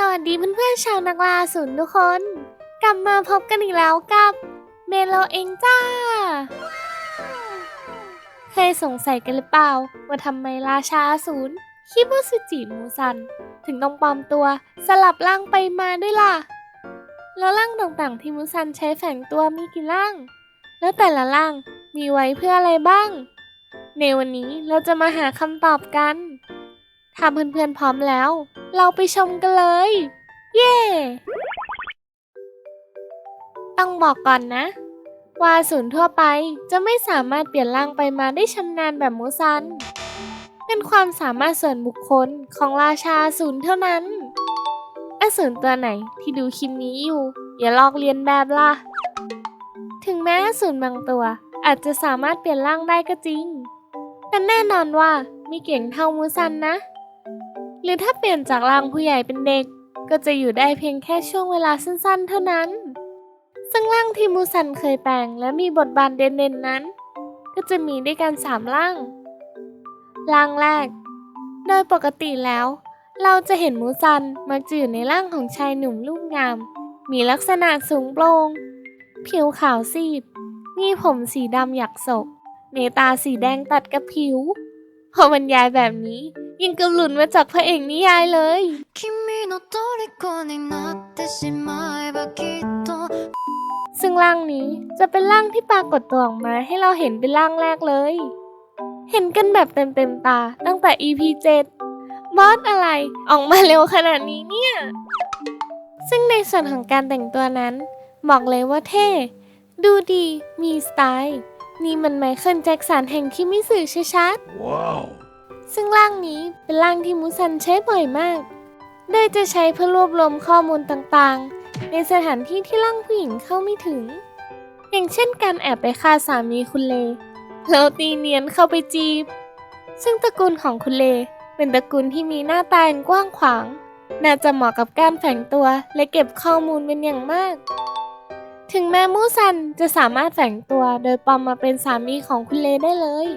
สวัสดีเพื่อนๆชาวนักล่าศูนย์ทุกคน กลับมาพบกันอีกแล้วกับเมโลเองจ้า เคยสงสัยกันหรือเปล่า ว่าทำไมราชาอสูรคิบุสุจิมูซัน ถึงต้องปลอมตัวสลับร่างไปมาด้วยล่ะ แล้วร่างต่างๆที่มูซันใช้แฝงตัวมีกี่ร่าง แล้วแต่ละร่างมีไว้เพื่ออะไรบ้าง ในวันนี้เราจะมาหาคำตอบกัน ถ้าเพื่อนๆพร้อมแล้ว เราไปชมกันเลย เย้ ต้องบอกก่อนนะ ว่าศูนย์ทั่วไปจะไม่สามารถเปลี่ยนร่างไปมาได้ชำนาญแบบมูซัน เป็นความสามารถส่วนบุคคลของราชาศูนย์เท่านั้นอสูรตัวไหนที่ดูคลิปนี้อยู่ อย่าลอกเลียนแบบล่ะ ถึงแม้อสูรบางตัวอาจจะสามารถเปลี่ยนร่างได้ก็จริง แต่แน่นอนว่าไม่เก่งเท่ามูซันนะ หรือถ้าเปลี่ยนจากร่างผู้ใหญ่เป็นเด็ก ก็จะอยู่ได้เพียงแค่ช่วงเวลาสั้นๆ เท่านั้น ซึ่งร่างที่มูซันเคยแปลงและมีบทบาทเด่นๆนั้น ก็จะมีด้วยกันสามร่าง ร่างแรก โดยปกติแล้ว เราจะเห็นมูซันมักจะอยู่ในร่างของชายหนุ่มรูปงาม มีลักษณะสูงโปร่งผิวขาวซีด มีผมสีดำหยักศกเนตาสีแดงตัดกับผิว พอบรรยายแบบนี้ ยังกระหลุนมาจากพระเอกนิยายเลย ซึ่งร่างนี้จะเป็นร่างที่ปรากฏตัวออกมาให้เราเห็นเป็นร่างแรกเลย เห็นกันแบบเต็มเต็มตาตั้งแต่ EP 7บอสอะไรออกมาเร็วขนาดนี้เนี่ย ซึ่งในส่วนของการแต่งตัวนั้น บอกเลยว่าเท่ ดูดีมีสไตล์ นี่มันไมเคิลแจ็คสันแห่งคิมิสึชัดว้าว ซึ่งร่างนี้เป็นร่างที่มูซันใช้บ่อยมาก โดยจะใช้เพื่อรวบรวมข้อมูลต่างๆ ในสถานที่ที่ร่างผู้หญิงเข้าไม่ถึง อย่างเช่นการแอบไปฆ่าสามีคุณเลแล้วตีเนียนเข้าไปจีบ ซึ่งตระกูลของคุณเลเป็นตระกูลที่มีหน้าตาอันกว้างขวาง น่าจะเหมาะกับการแฝงตัวและเก็บข้อมูลเป็นอย่างมาก ถึงแม้มูซันจะสามารถแฝงตัวโดยปลอมมาเป็นสามีของคุณเลได้เลย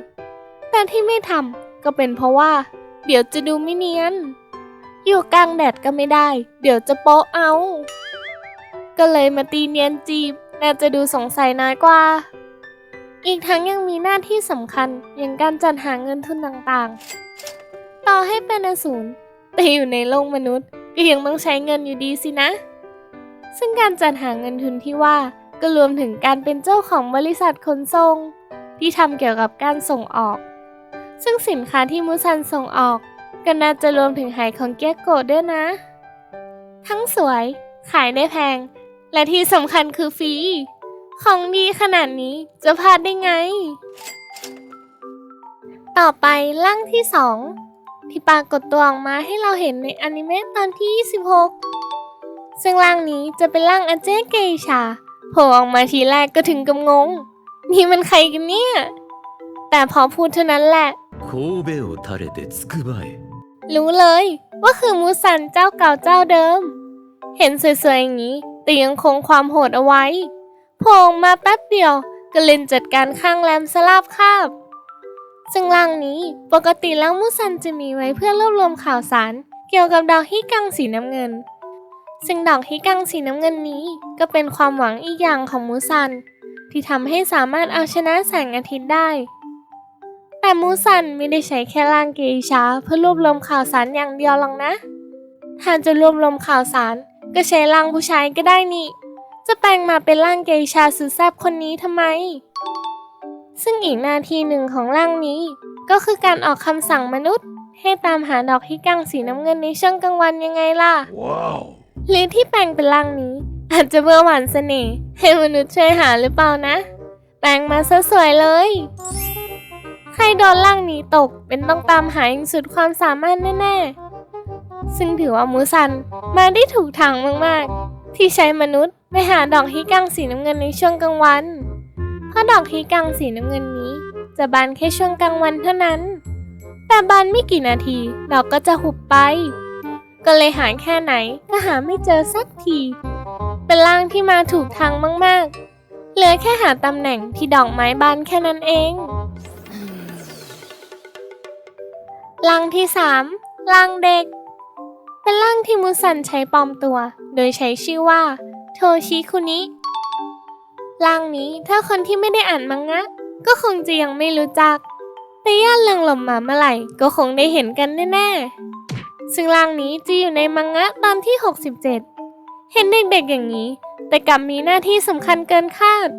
แต่ที่ไม่ทำ ก็เป็นเพราะว่า เดี๋ยวจะดูไม่เนียน อยู่กลางแดดก็ไม่ได้ เดี๋ยวจะโป๊ะเอา ก็เลยมาตีเนียนจีบ น่าจะดูสงสัยน้อยกว่า อีกทั้งยังมีหน้าที่สำคัญอย่างการจัดหาเงินทุนต่างๆ ต่อให้เป็นอสูรแต่อยู่ในโลกมนุษย์ก็ยังต้องใช้เงินอยู่ดีสินะ ซึ่งการจัดหาเงินทุนที่ว่าก็รวมถึงการเป็นเจ้าของบริษัทขนส่งที่ทำเกี่ยวกับการส่งออก ซึ่งสินค้าที่มูซันส่งออก ก็น่าจะรวมถึงไหของเกียโกะด้วยนะ ทั้งสวย ขายได้แพง และที่สำคัญคือฟรี ของดีขนาดนี้จะพลาดได้ไง ต่อไปร่างที่2ที่ปรากฏตัวออกมาให้เราเห็นในอนิเมะตอนที่ 26 ซึ่งร่างนี้จะเป็นร่างอาเจเกชาโผล่ออกมาทีแรกก็ถึงกับงง นี่มันใครกันเนี่ย แต่พอพูดเท่านั้นแหละ 神戸を垂れてつくばえ รู้เลยว่าคือมูซันเจ้าเก่าเจ้าเดิม เห็นสวยๆอย่างนี้แต่ยังคงความโหดเอาไว้โผล่ออกมาแป๊บเดียวก็เล่นจัดการข้างแรมสลาบคาบ ซึ่งร่างนี้ปกติแล้วมูซันจะมีไว้เพื่อรวบรวมข่าวสาร เกี่ยวกับดอกฮิกังสีน้ำเงิน ซึ่งดอกฮิกังสีน้ำเงินนี้ก็เป็นความหวังอีกอย่างของมูซัน ที่ทำให้สามารถเอาชนะแสงอาทิตย์ได้ แต่มูซันไม่ได้ใช้แค่ร่างเกอิชาเพื่อรวบรวมข่าวสารอย่างเดียวหรอกนะถ้าจะรวบรวมข่าวสาร ก็ใช้ร่างผู้ชายก็ได้นี่ จะแปลงมาเป็นร่างเกอิชาสุดแซ่บคนนี้ทำไม ซึ่งอีกหน้าที่หนึ่งของร่างนี้ ก็คือการออกคำสั่งมนุษย์ ให้ตามหาดอกฮิกังสีน้ำเงินในช่วงกลางวันยังไงล่ะ Wow. หรือที่แปลงเป็นร่างนี้ อาจจะเบื่อหวานเสน่ห์ให้มนุษย์ช่วยหาหรือเปล่านะ แปลงมาซะสวยเลย ใครโดนร่างนี้ตกเป็นต้องตามหาอย่างสุดความสามารถแน่ๆ ซึ่งถือว่ามูซันมาได้ถูกทางมากๆ ที่ใช้มนุษย์ไปหาดอกฮิกังสีน้ำเงินในช่วงกลางวัน เพราะดอกฮิกังสีน้ำเงินนี้ จะบานแค่ช่วงกลางวันเท่านั้น แต่บานไม่กี่นาที ดอกก็จะหุบไป ก็เลยหาแค่ไหนก็หาไม่เจอสักที เป็นร่างที่มาถูกทางมากๆ เหลือแค่หาตำแหน่งที่ดอกไม้บานแค่นั้นเอง ร่างที่สามร่างเด็ก เป็นร่างที่มุซันใช้ปลอมตัว โดยใช้ชื่อว่าโทชิคุนิร่างนี้ถ้าคนที่ไม่ได้อ่านมังงะ ก็คงจะยังไม่รู้จัก แต่ย่านเรืองหลมมาเมื่อไหร่ก็คงได้เห็นกันแน่ๆ ซึ่งร่างนี้จะอยู่ในมังงะตอนที่ 67 เห็นเด็กๆอย่างนี้ แต่กลับมีหน้าที่สำคัญเกินคาด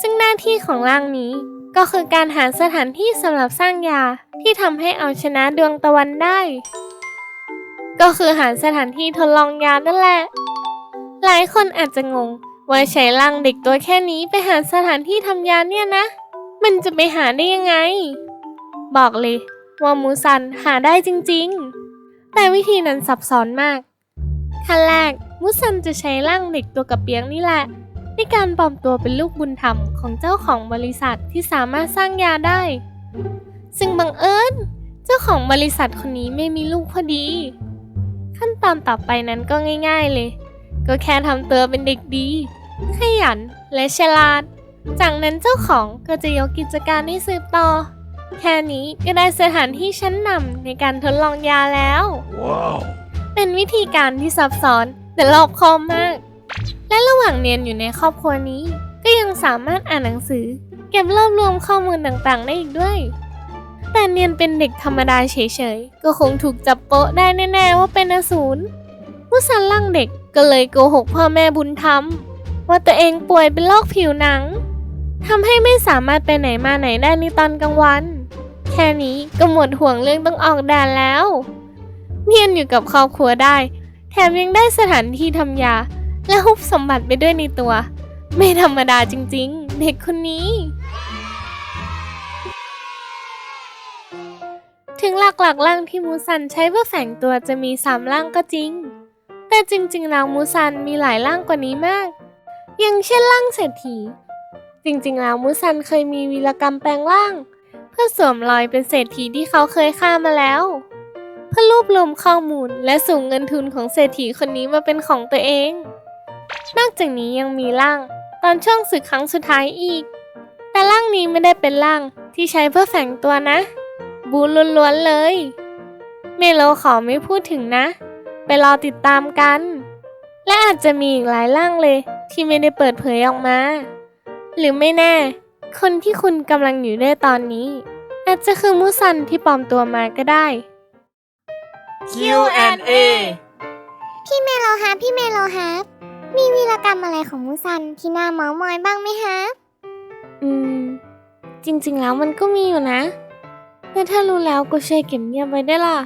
ซึ่งหน้าที่ของร่างนี้ ก็คือการหาสถานที่สำหรับสร้างยาที่ทำให้เอาชนะดวงตะวันได้ ก็คือหาสถานที่ทดลองยานั่นแหละ หลายคนอาจจะงงว่าใช้ร่างเด็กตัวแค่นี้ไปหาสถานที่ทำยาเนี่ยนะ มันจะไปหาได้ยังไง บอกเลยว่ามูซันหาได้จริงๆ แต่วิธีนั้นซับซ้อนมากขั้นแรกมูซันจะใช้ร่างเด็กตัวกับเปียงนี่แหละ ในการปลอมตัวเป็นลูกบุญธรรมของเจ้าของบริษัทที่สามารถสร้างยาได้ ซึ่งบังเอิญเจ้าของบริษัทคนนี้ไม่มีลูกพอดี ขั้นตอนต่อไปนั้นก็ง่าย ๆเลย ก็แค่ทำตัวเป็นเด็กดี ขยันและฉลาด จากนั้นเจ้าของก็จะยกกิจการให้สืบต่อ แค่นี้ก็ได้สถานที่ชั้นนำในการทดลองยาแล้ว Wow. เป็นวิธีการที่ซับซ้อนแต่รอบคอบมาก และระหว่างเรียนอยู่ในครอบครัวนี้ ก็ยังสามารถอ่านหนังสือ เก็บรวบรวมข้อมูลต่างๆ ได้อีกด้วย แต่เนียนเป็นเด็กธรรมดาเฉยๆ ก็คงถูกจับโป๊ะได้แน่ๆว่าเป็นอสูรผู้สันล่างเด็กก็เลยโกหกพ่อแม่บุญธรรม ว่าตัวเองป่วยเป็นโรคผิวหนังทำให้ไม่สามารถไปไหนมาไหนได้ในตอนกลางวัน แค่นี้ก็หมดห่วงเรื่องต้องออกแดนแล้ว เนียนอยู่กับครอบครัวได้ แถมยังได้สถานที่ทำยา และฮุบสมบัติไปด้วยในตัว ไม่ธรรมดาจริงๆ เด็กคนนี้ ถึงหลักๆร่างที่มูซันใช้เพื่อแฝงตัวจะมีสามร่างก็จริง แต่จริงๆแล้วมูซันมีหลายร่างกว่านี้มากอย่างเช่นร่างเศรษฐี จริงๆแล้วมูซันเคยมีวีรกรรมแปลงร่าง เพื่อสวมรอยเป็นเศรษฐีที่เขาเคยฆ่ามาแล้วเพื่อรวบรวมข้อมูลและส่งเงินทุนของเศรษฐีคนนี้มาเป็นของตัวเอง นอกจากนี้ยังมีร่าง ตอนช่วงศึกครั้งสุดท้ายอีก แต่ร่างนี้ไม่ได้เป็นร่างที่ใช้เพื่อแฝงตัวนะ บูล้วนๆเลย เมโลขอไม่พูดถึงนะ ไปรอติดตามกัน และอาจจะมีอีกหลายร่างเลยที่ไม่ได้เปิดเผยออกมา หรือไม่แน่ คนที่คุณกำลังอยู่ด้วยตอนนี้ อาจจะคือมูซันที่ปลอมตัวมาก็ได้ Q&A พี่เมโลฮะพี่เมโลฮะ มีวีรกรรมอะไรของมูซันที่น่าเมามอยบ้างไหมฮะ อืม จริงๆ แล้วมันก็มีอยู่นะ แต่ถ้ารู้แล้วก็ช่วยเก็บเงียบไว้ได้ล่ะ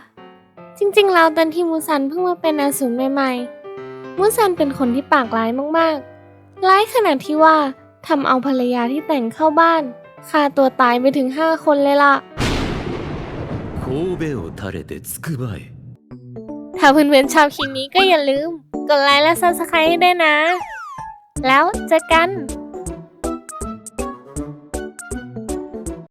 จริงๆ แล้วตอนที่มูซันเพิ่งมาเป็นอาสูรใหม่ๆ มูซันเป็นคนที่ปากร้ายมากๆ ร้ายขนาดที่ว่าทำเอาภรรยาที่แต่งเข้าบ้านฆ่าตัวตายไปถึง 5 คนเลยล่ะ 神戸を垂れてつくばえ ถ้าเพื่อนๆชอบคลิปนี้ก็อย่าลืม กดไลค์และ subscribe ให้ด้วยนะ แล้วเจอกัน